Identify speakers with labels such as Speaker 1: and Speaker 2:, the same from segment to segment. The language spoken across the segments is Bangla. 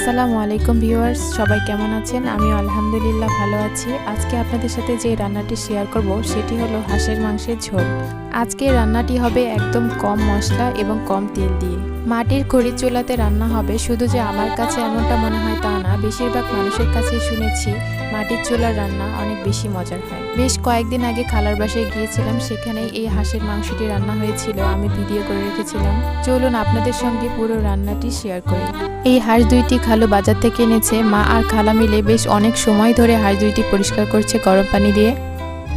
Speaker 1: আসসালামু আলাইকুম ভিউয়ার্স, সবাই কেমন আছেন? আমি আলহামদুলিল্লাহ ভালো আছি। আজকে আপনাদের সাথে যে রান্নাটি শেয়ার করব, সেটি হলো হাঁসের মাংসের ঝোল। আজকে রান্নাটি হবে একদম কম মশলা এবং কম তেল দিয়ে। মাটির খড়ি চুলাতে রান্না হবে, শুধু যে আমার কাছে এমনটা মনে হয় তা না, বেশিরভাগ মানুষের কাছে শুনেছি মাটির চুলার রান্না অনেক বেশি মজার হয়। বেশ কয়েকদিন আগে খালার বাসায় গিয়েছিলাম, সেখানেই এই হাঁসের মাংসটি রান্না হয়েছিল, আমি ভিডিও করে রেখেছিলাম। চলুন আপনাদের সঙ্গে পুরো রান্নাটি শেয়ার করি। এই হাঁস দুইটি খালু বাজার থেকে এনেছে। মা আর খালা মিলে বেশ অনেক সময় ধরে হাঁস দুইটি পরিষ্কার করছে গরম পানি দিয়ে।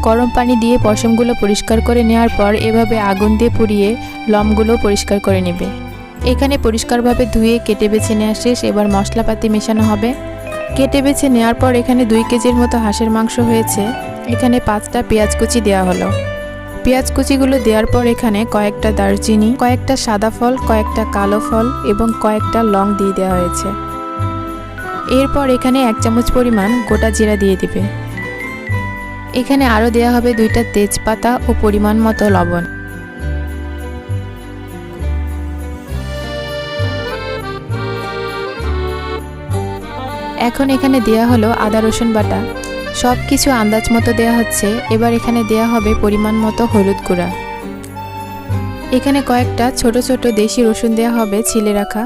Speaker 1: গরম পানি দিয়ে পশমগুলো পরিষ্কার করে নেওয়ার পর এভাবে আগুন দিয়ে পুড়িয়ে লমগুলো পরিষ্কার করে নেবে। এখানে পরিষ্কারভাবে ধুয়ে কেটে বেছে নেওয়া শেষ। এবার মশলাপাতি মেশানো হবে। কেটে বেছে নেওয়ার পর এখানে দুই কেজির মতো হাঁসের মাংস হয়েছে। এখানে পাঁচটা পেঁয়াজ কুচি দেওয়া হলো। পেঁয়াজ কুচিগুলো দেওয়ার পর এখানে কয়েকটা দারচিনি, কয়েকটা সাদা ফল, কয়েকটা কালো ফল এবং কয়েকটা লং দিয়ে দেওয়া হয়েছে। এরপর এখানে এক চামচ পরিমাণ গোটা জিরা দিয়ে দিবে। এখানে আরও দেওয়া হবে দুইটা তেজপাতা ও পরিমাণ মতো লবণ। এখন এখানে দেয়া হলো আদা রসুন বাটা। সব কিছু আন্দাজ মতো দেওয়া হচ্ছে, এবার এখানে দেয়া হবে পরিমাণ মতো হলুদ গুঁড়া। এখানে কয়েকটা ছোট ছোট দেশি রসুন দেওয়া হবে ছিলে রাখা।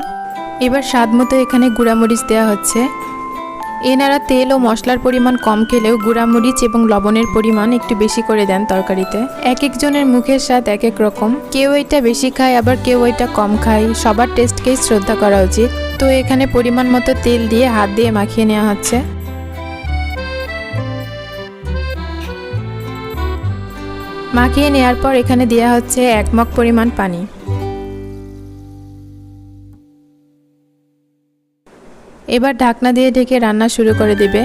Speaker 1: এবার স্বাদ মতো এখানে গুঁড়ামরিচ দেওয়া হচ্ছে। এনারা তেল ও মশলার পরিমাণ কম খেলেও গুঁড়ামরিচ এবং লবণের পরিমাণ একটু বেশি করে দেন তরকারিতে। এক একজনের মুখের স্বাদ এক এক রকম। কেউ এটা বেশি খায়, আবার কেউ এটা কম খায়। সবার টেস্টকেই শ্রদ্ধা করা উচিত। তো এখানে পরিমাণ মতো তেল দিয়ে হাত দিয়ে মাখিয়ে নেওয়া হচ্ছে। মাখিয়ে নেওয়ার পর এখানে দেওয়া হচ্ছে এক মগ পরিমাণ পানি। এবার ঢাকনা দিয়ে ঢেকে রান্না শুরু করে দেবে।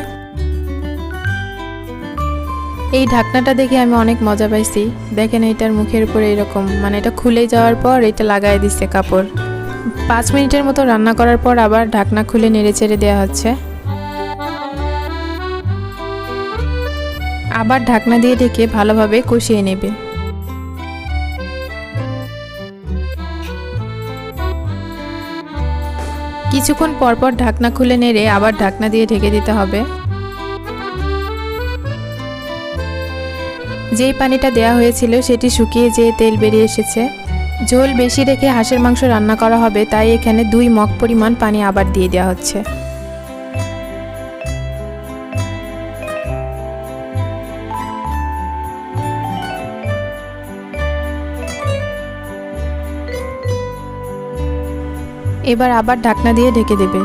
Speaker 1: এই ঢাকনাটা দেখে আমি অনেক মজা পাইছি। দেখেন এটার মুখের উপরে এরকম মানে এটা খুলে যাওয়ার পর এটা লাগাই দিচ্ছে কাপড়। পাঁচ মিনিটের মতো রান্না করার পর আবার ঢাকনা খুলে নেড়ে চেড়ে দেওয়া হচ্ছে। আবার ঢাকনা দিয়ে ঢেকে ভালোভাবে কষিয়ে নেবে। কিছুক্ষণ পরপর ঢাকনা খুলে নেড়ে আবার ঢাকনা দিয়ে ঢেকে দিতে হবে। যেই পানিটা দেয়া হয়েছিল সেটি শুকিয়ে যেয়ে তেল বেরিয়ে এসেছে। ঝোল বেশি রেখে হাঁসের মাংস রান্না করা হবে, তাই এখানে দুই মগ পরিমাণ পানি আবার দিয়ে দেওয়া হচ্ছে। এবার আবার ঢাকনা দিয়ে ঢেকে দেবে।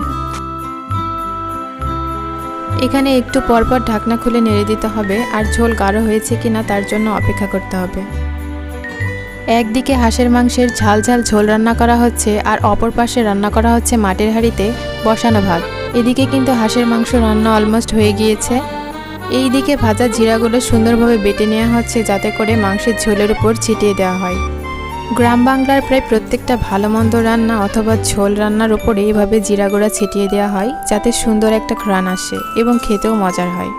Speaker 1: এখানে একটু পরপর ঢাকনা খুলে নেড়ে দিতে হবে, আর ঝোল গাঢ় হয়েছে কিনা তার জন্য অপেক্ষা করতে হবে। একদিকে হাঁসের মাংসের ঝাল ঝাল ঝোল রান্না করা হচ্ছে, আর অপর পাশে রান্না করা হচ্ছে মাটির হাঁড়িতে বসানো ভাত। এদিকে কিন্তু হাঁসের মাংস রান্না অলমোস্ট হয়ে গিয়েছে। এই দিকে ভাজা জিরাগুলো সুন্দরভাবে বেটে নেওয়া হচ্ছে, যাতে করে মাংসের ঝোলের উপর ছিটিয়ে দেওয়া হয়। গ্রাম বাংলার প্রায় প্রত্যেকটা ভালো মন্দ রান্না অথবা ঝোল রান্নার উপরে এভাবে জিরা গুঁড়া ছিটিয়ে দেওয়া হয়, যাতে সুন্দর একটা ঘ্রাণ আসে এবং খেতেও মজার হয়।